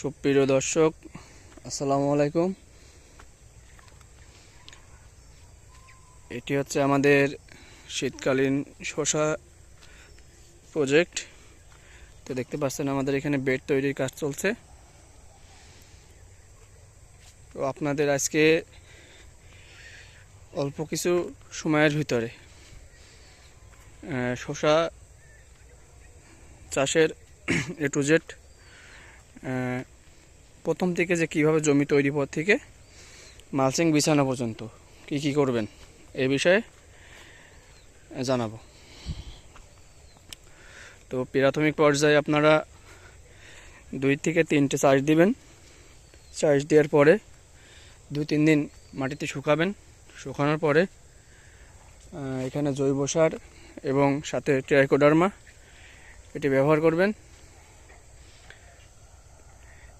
সুপ্রিয় দর্শক, আসসালামু আলাইকুম। এটি হচ্ছে আমাদের শীতকালীন শশা প্রজেক্ট তো দেখতে পাচ্ছেন আমাদের এখানে বেড তৈরির কাজ চলছে। তো আপনাদের আজকে অল্প কিছু সময়ের ভিতরে শশা চাষের এ টু জেড প্রথম থেকে যে কীভাবে জমি তৈরি পর থেকে মালচিং বিছানো পর্যন্ত কি কি করবেন এ বিষয়ে জানাব। তো প্রাথমিক পর্যায়ে আপনারা দুই থেকে তিনটে চার্জ দিবেন। চার্জ দেওয়ার পরে দু তিন দিন মাটিতে শুকাবেন। শুকানোর পরে এখানে জৈব সার এবং সাথে ট্রাইকোডার্মা এটি ব্যবহার করবেন।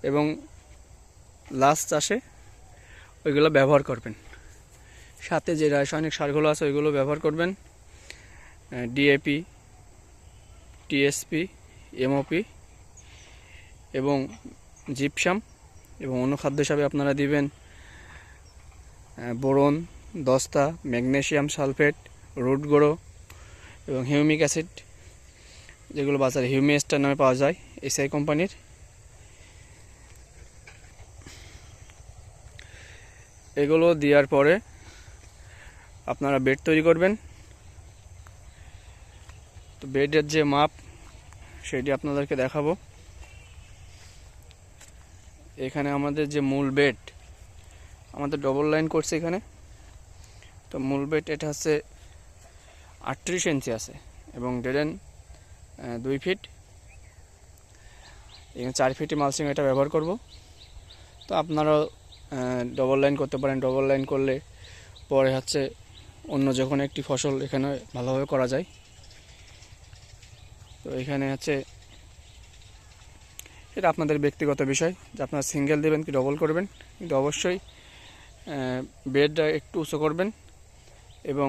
এবং লাস্ট চাষে ওইগুলো ব্যবহার করবেন। সাথে যে রাসায়নিক সারগুলো আছে ওইগুলো ব্যবহার করবেন। ডিএপি টিএসপি এমওপি এবং জিপসাম এবং অন্য খাদ্য হিসাবে আপনারা দিবেন বোরন, দস্তা, ম্যাগনেসিয়াম সালফেট, রুট গুঁড়ো এবং হিউমিক অ্যাসিড যেগুলো বাজারে হিউমিএস্টার নামে পাওয়া যায়, এসআই কোম্পানির। এগুলো দেওয়ার পরে আপনারা বেড তৈরি করবেন। তো বেডের যে মাপ, সেটি আপনাদেরকে দেখাবো। এখানে আমাদের যে মূল বেড আমাদের ডবল লাইন করছে এখানে। তো মূল বেড এটা হচ্ছে আটত্রিশ ইঞ্চি আছে এবং ডেডেন দুই ফিট এখানে চার ফিটে মালসিং এটা ব্যবহার করব। তো আপনারাও ডবল লাইন করতে পারেন ডবল লাইন করলে পরে হচ্ছে অন্য যখন একটি ফসল এখানে ভালোভাবে করা যায়। তো এখানে হচ্ছে এটা আপনাদের ব্যক্তিগত বিষয় যে আপনারা সিঙ্গেল দেবেন কি ডবল করবেন। কিন্তু অবশ্যই বেডটা একটু উঁচু করবেন এবং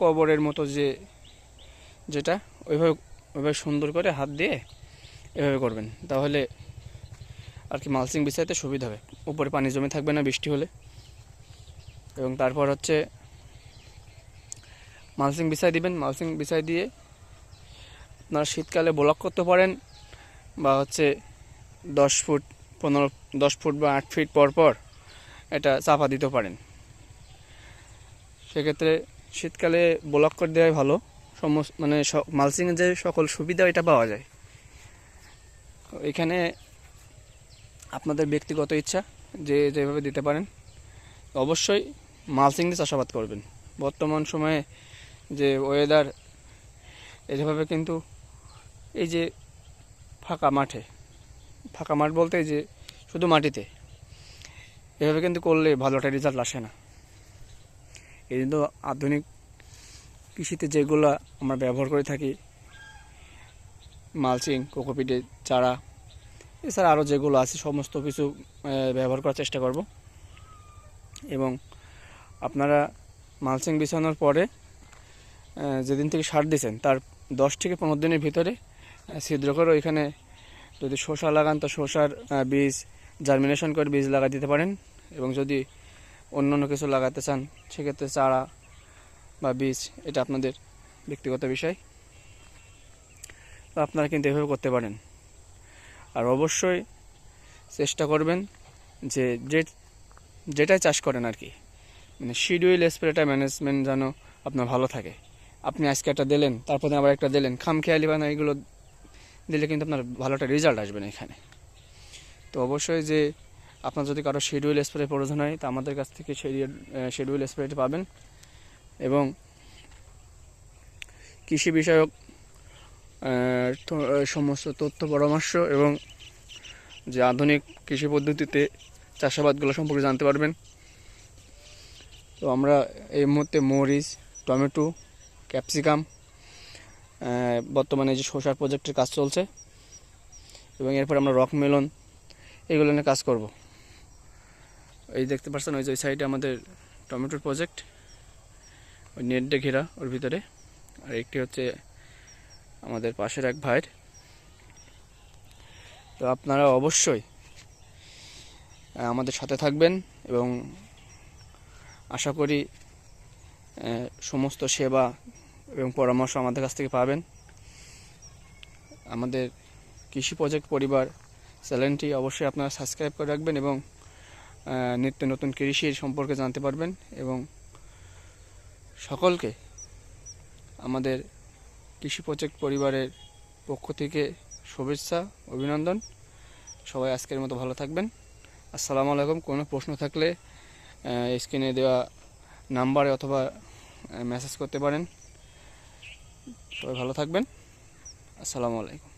কবরের মতো যে, যেটা, ওইভাবে ওইভাবে সুন্দর করে হাত দিয়ে এভাবে করবেন। তাহলে আর কি মালসিং বিছাইতে সুবিধা হবে। উপরে পানি জমে থাকবে না বৃষ্টি হলে। এবং তারপর হচ্ছে মালসিং বিছাই দিবেন। মালসিং বিছাই দিয়ে আপনারা শীতকালে ব্লক করতে পারেন বা হচ্ছে দশ ফুট, পনেরো, দশ ফুট বা আট ফিট পর পর এটা চাপা দিতে পারেন। সেক্ষেত্রে শীতকালে ব্লক করে দেওয়াই ভালো। সমস্ত মানে মালচিংয়ের যে সকল সুবিধা, এটা পাওয়া যায়। এখানে আপনাদের ব্যক্তিগত ইচ্ছা যে যেভাবে দিতে পারেন, অবশ্যই মালচিং দিয়ে চাষাবাদ করবেন। বর্তমান সময়ে যে ওয়েদার এভাবে কিন্তু এই যে ফাঁকা মাঠে, ফাঁকা মাঠ বলতে যে শুধু মাটিতে, এভাবে কিন্তু করলে ভালো একটা রেজাল্ট আসে না। এই জন্য আধুনিক কৃষিতে যেগুলো আমরা ব্যবহার করে থাকি, মালচিং, কোকোপিটের চারা এছাড়া আরও যেগুলো আছে, সমস্ত কিছু ব্যবহার করার চেষ্টা করব। এবং আপনারা মালচিং বিছানোর পরে যেদিন থেকে সার দিয়েছেন তার দশ থেকে পনেরো দিনের ভিতরে ছিদ্র করে ওইখানে যদি শসা লাগান, তো শসার বীজ জার্মিনেশন করে বীজ লাগা দিতে পারেন। এবং যদি অন্য অন্য কিছু লাগাতে চান, সেক্ষেত্রে চারা বা বীজ, এটা আপনাদের ব্যক্তিগত বিষয়। আপনারা কিন্তু এভাবে করতে পারেন। আর অবশ্যই চেষ্টা করবেন যে যেটাই চাষ করেন আর কি। মানে শিডিউল স্প্রেটা ম্যানেজমেন্ট যেন আপনার ভালো থাকে। আপনি আজকে একটা দিলেন, তারপরে আবার একটা দিলেন খামখেয়ালি বা না এগুলো দিলে কিন্তু আপনার ভালো একটা রেজাল্ট আসবে না এখানে। তো অবশ্যই যে আপনার যদি কারও শিডিউল স্প্রে প্রয়োজন হয়, তা আমাদের কাছ থেকে শিডিউল স্প্রেটি পাবেন। এবং কৃষি বিষয়ক সমস্ত তথ্য, পরামর্শ এবং যে আধুনিক কৃষি পদ্ধতিতে চাষাবাদগুলো সম্পর্কে জানতে পারবেন। তো আমরা এই মুহূর্তে মরিচ, টমেটো, ক্যাপসিকাম বর্তমানে যে শসার প্রজেক্টের কাজ চলছে এবং এরপর আমরা রক মেলন এগুলো নিয়ে কাজ করব। এই দেখতে পাচ্ছেন ওই যে ওই সাইডে আমাদের টমেটোর প্রজেক্ট, ওই নেট দিয়ে ঘেরা ওর ভিতরে। আর একটি হচ্ছে আমাদের পাশের এক ভাইয়ের। তো আপনারা অবশ্যই আমাদের সাথে থাকবেন এবং আশা করি সমস্ত সেবা এবং পরামর্শ আমাদের কাছ থেকে পাবেন। আমাদের কৃষি প্রজেক্ট পরিবার চ্যানেলটি অবশ্যই আপনারা সাবস্ক্রাইব করে রাখবেন এবং নিত্য নতুন কৃষির সম্পর্কে জানতে পারবেন এবং সকলকে আমাদের কৃষি প্রজেক্ট পরিবারের পক্ষ থেকে শুভেচ্ছা, অভিনন্দন। সবাই আজকের মতো ভালো থাকবেন। আসসালামু আলাইকুম। কোনো প্রশ্ন থাকলে স্ক্রিনে দেওয়া নাম্বারে অথবা মেসেজ করতে পারেন। সবাই ভালো থাকবেন। আসসালামু আলাইকুম।